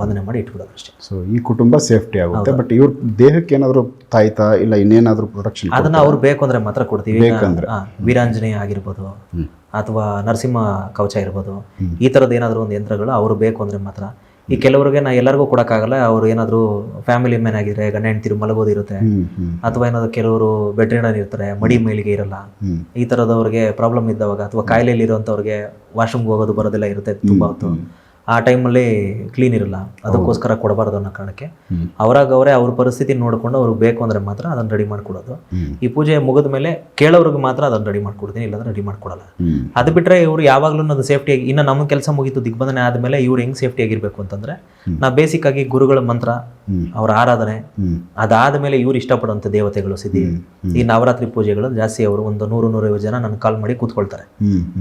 ಬಂಧನೆ ಮಾಡಿ ಇಟ್ಬಿಡೋದು ಅಷ್ಟೇ. ಸೊ ಈ ಕುಟುಂಬ ಸೇಫ್ಟಿ ಆಗುತ್ತೆ. ಬಟ್ ಇವ್ರ ದೇಹಕ್ಕೆ ಏನಾದರೂ ತಾಯ್ತಾ ಇಲ್ಲ ಇನ್ನೇನಾದರೂ ಪ್ರೊಟೆಕ್ಷನ್ ಅದನ್ನ ಅವ್ರು ಬೇಕು ಅಂದ್ರೆ ಮಾತ್ರ ಕೊಡ್ತೀವಿ. ಬೇಕಂದ್ರೆ. ಆಗಿರ್ಬೋದು ಅಥವಾ ನರಸಿಂಹ ಕವಚ ಇರ್ಬೋದು ಈ ಥರದ್ದು ಏನಾದರೂ ಒಂದು ಯಂತ್ರಗಳು ಅವರು ಬೇಕು ಅಂದ್ರೆ ಮಾತ್ರ ಈ ಕೆಲವರಿಗೆ ನಾ ಎಲ್ಲರಿಗೂ ಕೊಡೋಕ್ಕಾಗಲ್ಲ ಅವ್ರು ಏನಾದರೂ ಫ್ಯಾಮಿಲಿ ಮ್ಯಾನ್ ಆಗಿದ್ರೆ ಗಂಡ ಹೆಂಡ್ತಿರು ಮಲಗೋದು ಇರುತ್ತೆ. ಹ್ಮ್ ಹ್ಮ್. ಅಥವಾ ಏನಾದ್ರು ಕೆಲವರು ಬೆಡ್ ರಿಡನ್ ಇರ್ತಾರೆ ಮಡಿ ಮೇಲಿಗೆ ಇರಲ್ಲ. ಈ ಥರದವ್ರಿಗೆ ಪ್ರಾಬ್ಲಮ್ ಇದ್ದವಾಗ ಅಥವಾ ಕಾಯಿಲೆಯಲ್ಲಿ ಇರುವಂಥವ್ರಿಗೆ ವಾಶ್ರೂಮ್ಗೆ ಹೋಗೋದು ಬರೋದೆಲ್ಲ ಇರುತ್ತೆ ತುಂಬ ಹೊತ್ತು. ಆ ಟೈಮಲ್ಲಿ ಕ್ಲೀನ್ ಇರಲ್ಲ. ಅದಕ್ಕೋಸ್ಕರ ಕೊಡಬಾರ್ದು ಅನ್ನೋ ಕಾರಣಕ್ಕೆ. ಅವರಾಗ ಅವರೇ ಅವ್ರ ಪರಿಸ್ಥಿತಿ ನೋಡಿಕೊಂಡು ಅವ್ರಿಗೆ ಬೇಕು ಅಂದರೆ ಮಾತ್ರ ಅದನ್ನು ರೆಡಿ ಮಾಡಿಕೊಡೋದು. ಈ ಪೂಜೆ ಮುಗಿದ ಮೇಲೆ ಕೇಳೋರಿಗೆ ಮಾತ್ರ ಅದನ್ನು ರೆಡಿ ಮಾಡ್ಕೊಡ್ತೀನಿ ಇಲ್ಲಾಂದ್ರೆ ರೆಡಿ ಮಾಡಿಕೊಡಲ್ಲ. ಅದು ಬಿಟ್ಟರೆ ಇವರು ಯಾವಾಗಲೂ ಅದು ಸೇಫ್ಟಿಯಾಗಿ ಇನ್ನು ನಮ್ಮ ಕೆಲಸ ಮುಗೀತು ದಿಗ್ಬಂಧನೆ ಆದಮೇಲೆ ಇವ್ರು ಹೆಂಗೆ ಸೇಫ್ಟಿಯಾಗಿರಬೇಕು ಅಂತಂದರೆ ನಾವು ಬೇಸಿಕ್ ಆಗಿ ಗುರುಗಳ ಮಂತ್ರ. ಅವರ ಆರಾಧನೆ ಅದಾದ ಮೇಲೆ ಇವ್ರು ಇಷ್ಟಪಡುವಂಥ ದೇವತೆಗಳು ಸಿದ್ಧಿ. ಈ ನವರಾತ್ರಿ ಪೂಜೆಗಳು ಜಾಸ್ತಿ ಅವರು ಒಂದು ನೂರು ನೂರೈವತ್ತು ಜನ ನನ್ನ ಕಾಲ್ ಮಾಡಿ ಕೂತ್ಕೊಳ್ತಾರೆ.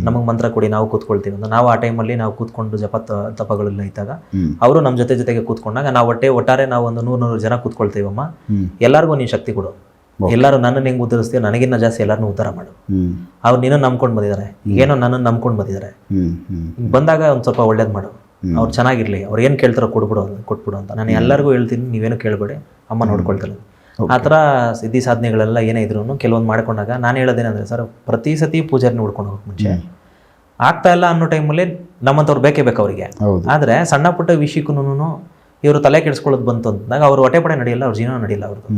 ನಮಗೆ ಮಂತ್ರ ಕೊಡಿ ನಾವು ಕೂತ್ಕೊಳ್ತೀವಿ ಅಂತ. ನಾವು ಆ ಟೈಮಲ್ಲಿ ನಾವು ಕೂತ್ಕೊಂಡು ಜಪ ತ- ತಪಗಳೆಲ್ಲ ಇದ್ದಾಗ. ಅವರು ನಮ್ಮ ಜೊತೆ ಜೊತೆಗೆ ಕೂತ್ಕೊಂಡಾಗ ನಾವು ಒಟ್ಟೆ ಒಟ್ಟಾರೆ ನಾವು ಒಂದು ನೂರು ನೂರು ಜನ ಕೂತ್ಕೊಳ್ತೀವಮ್ಮ. ಎಲ್ಲರಿಗೂ ನೀನು ಶಕ್ತಿ ಕೊಡು. ಎಲ್ಲರೂ ನನ್ನನ್ನು ಹೆಂಗೆ ಉದ್ಧರಿಸ್ತೀಯ ನನಗಿನ್ನ ಜಾಸ್ತಿ ಎಲ್ಲರನ್ನೂ ಉದ್ಧಾರ ಮಾಡು. ಅವ್ರು ನೀನು ನಂಬ್ಕೊಂಡು ಬಂದಿದ್ದಾರೆ. ಏನೋ ನನ್ನನ್ನು ನಂಬ್ಕೊಂಡು ಬಂದಿದ್ದಾರೆ. ಬಂದಾಗ ಒಂದು ಸ್ವಲ್ಪ ಒಳ್ಳೇದು ಮಾಡು. ಅವ್ರು ಚೆನ್ನಾಗಿರ್ಲಿ. ಅವ್ರು ಏನು ಕೇಳ್ತಾರೋ ಕೊಡ್ಬಿಡು ಅಂತ ಕೊಟ್ಬಿಡು ಅಂತ. ನಾನು ಎಲ್ಲರಿಗೂ ಹೇಳ್ತೀನಿ ನೀವೇನು ಕೇಳಬೇಡಿ. ಅಮ್ಮ ನೋಡ್ಕೊಳ್ತಾರೆ. ಆ ಥರ ಸಿದ್ಧಿ ಸಾಧನೆಗಳೆಲ್ಲ ಏನೇ ಇದ್ರು ಕೆಲವೊಂದು ಮಾಡ್ಕೊಂಡಾಗ ನಾನು ಹೇಳೋದೇನಂದ್ರೆ ಸರ್ ಪ್ರತಿ ಸತಿ ಪೂಜಾರಿ ನೋಡ್ಕೊಂಡು ಹೋಗಕ್ಕೆ ಮುಂಚೆ. ಆಗ್ತಾ ಇಲ್ಲ ಅನ್ನೋ ಟೈಮಲ್ಲಿ ನಮ್ಮಂಥವ್ರು ಬೇಕೇ ಬೇಕು ಅವರಿಗೆ. ಆದ್ರೆ ಸಣ್ಣ ಪುಟ್ಟ ವಿಷಯಕ್ಕೂ ಇವರು ತಲೆ ಕೆಡಿಸ್ಕೊಳ್ಳೋದು ಬಂತು ಅಂತಂದಾಗ ಅವ್ರ ಹೊಟ್ಟೆ ಪಡೆ ನಡೆಯಲ್ಲ ಅವ್ರ ಜೀವನ ನಡೆಯಲ್ಲ ಅವ್ರದ್ದು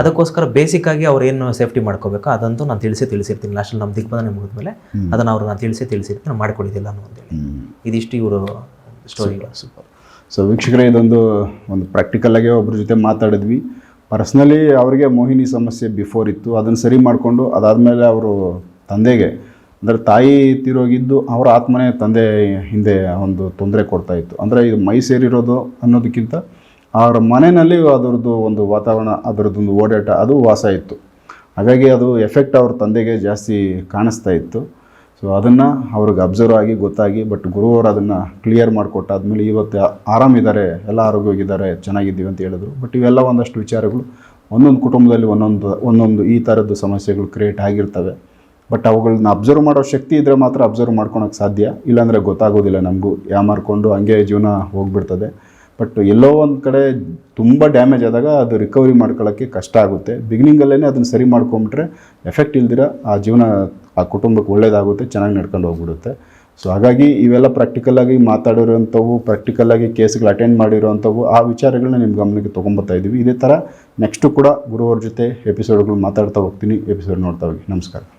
ಅದಕ್ಕೋಸ್ಕರ ಬೇಸಿಕ್ ಆಗಿ ಅವ್ರು ಏನು ಸೇಫ್ಟಿ ಮಾಡ್ಕೋಬೇಕು ಅದಂತೂ ನಾನು ತಿಳಿಸಿ ತಿಳಿಸಿರ್ತೀನಿ. ಲಾಸ್ಟಲ್ಲಿ ನಮ್ಮ ಮುಗಿದ ಮುಗಿದ್ಮೇಲೆ ಅದನ್ನು ಅವ್ರು ನಾನು ತಿಳಿಸಿ ತಿಳಿಸಿರ್ತೀನಿ ನಾನು ಮಾಡ್ಕೊಂಡಿದ್ದಿಲ್ಲ ಅನ್ನೋ ಅಂತೇಳಿ ಇದಿಷ್ಟು ಇವರು ಸ್ಟೋರಿಗಳು ಸೂಪರ್ ಸೊ ವೀಕ್ಷಕರೇ ಇದೊಂದು ಒಂದು ಪ್ರಾಕ್ಟಿಕಲ್ ಆಗಿ ಒಬ್ಬರ ಜೊತೆ ಮಾತಾಡಿದ್ವಿ. ಪರ್ಸ್ನಲಿ ಅವರಿಗೆ ಮೋಹಿನಿ ಸಮಸ್ಯೆ ಬಿಫೋರ್ ಇತ್ತು. ಅದನ್ನು ಸರಿ ಮಾಡಿಕೊಂಡು ಅದಾದಮೇಲೆ ಅವರು ತಂದೆಗೆ ಅಂದರೆ ತಾಯಿ ತೀರೋಗಿದ್ದು ಅವರ ಆತ್ಮನೇ ತಂದೆ ಹಿಂದೆ ಒಂದು ತೊಂದರೆ ಕೊಡ್ತಾ ಇತ್ತು. ಅಂದರೆ ಇದು ಮೈ ಸೇರಿರೋದು ಅನ್ನೋದಕ್ಕಿಂತ ಅವರ ಮನೆಯಲ್ಲಿ ಅದರದ್ದು ಒಂದು ವಾತಾವರಣ ಅದರದ್ದೊಂದು ಓಡಾಟ, ಅದು ವಾಸ ಇತ್ತು. ಹಾಗಾಗಿ ಅದು ಎಫೆಕ್ಟ್ ಅವ್ರ ತಂದೆಗೆ ಜಾಸ್ತಿ ಕಾಣಿಸ್ತಾ ಇತ್ತು. ಸೊ ಅದನ್ನು ಅವ್ರಿಗೆ ಅಬ್ಸರ್ವ್ ಆಗಿ ಗೊತ್ತಾಗಿ ಬಟ್ ಗುರುವರು ಅದನ್ನು ಕ್ಲಿಯರ್ ಮಾಡಿಕೊಟ್ಟಾದ್ಮೇಲೆ ಇವತ್ತು ಆರಾಮಿದ್ದಾರೆ, ಎಲ್ಲ ಆರೋಗ್ಯವಾಗಿದ್ದಾರೆ, ಚೆನ್ನಾಗಿದ್ದೀವಿ ಅಂತ ಹೇಳಿದ್ರು. ಬಟ್ ಇವೆಲ್ಲ ಒಂದಷ್ಟು ವಿಚಾರಗಳು ಒಂದೊಂದು ಕುಟುಂಬದಲ್ಲಿ ಒಂದೊಂದು ಒಂದೊಂದು ಈ ಥರದ್ದು ಸಮಸ್ಯೆಗಳು ಕ್ರಿಯೇಟ್ ಆಗಿರ್ತವೆ. ಬಟ್ ಅವುಗಳನ್ನ ಅಬ್ಸರ್ವ್ ಮಾಡೋ ಶಕ್ತಿ ಇದ್ದರೆ ಮಾತ್ರ ಅಬ್ಸರ್ವ್ ಮಾಡ್ಕೊಳಕ್ಕೆ ಸಾಧ್ಯ. ಇಲ್ಲಾಂದರೆ ಗೊತ್ತಾಗೋದಿಲ್ಲ ನಮಗೂ. ಯಾಮಾರ್ಕೊಂಡು ಹಂಗೆ ಜೀವನ ಹೋಗ್ಬಿಡ್ತದೆ. ಬಟ್ ಎಲ್ಲೋ ಒಂದು ಕಡೆ ತುಂಬ ಡ್ಯಾಮೇಜ್ ಆದಾಗ ಅದು ರಿಕವರಿ ಮಾಡ್ಕೊಳ್ಳೋಕ್ಕೆ ಕಷ್ಟ ಆಗುತ್ತೆ. ಬಿಗಿನಿಂಗಲ್ಲೇ ಅದನ್ನು ಸರಿ ಮಾಡ್ಕೊಂಬಿಟ್ರೆ ಎಫೆಕ್ಟ್ ಇಲ್ದಿರ ಆ ಜೀವನ, ಆ ಕುಟುಂಬಕ್ಕೆ ಒಳ್ಳೇದಾಗುತ್ತೆ, ಚೆನ್ನಾಗಿ ನಡ್ಕೊಂಡು ಹೋಗ್ಬಿಡುತ್ತೆ. ಸೊ ಹಾಗಾಗಿ ಇವೆಲ್ಲ ಪ್ರಾಕ್ಟಿಕಲಾಗಿ ಮಾತಾಡಿರೋಂಥವು ಪ್ರಾಕ್ಟಿಕಲಾಗಿ ಕೇಸ್ಗಳು ಅಟೆಂಡ್ ಮಾಡಿರೋವಂಥವು, ಆ ವಿಚಾರಗಳನ್ನ ನಿಮ್ಮ ಗಮನಕ್ಕೆ ತೊಗೊಂಬತ್ತಾ ಇದ್ದೀವಿ ಇದೇ ಥರ ನೆಕ್ಸ್ಟು ಕೂಡ ಗುರುವರ ಜೊತೆ ಎಪಿಸೋಡ್ಗಳು ಮಾತಾಡ್ತಾ ಹೋಗ್ತೀನಿ. ಎಪಿಸೋಡ್ ನೋಡ್ತಾ ಹೋಗಿ. ನಮಸ್ಕಾರ.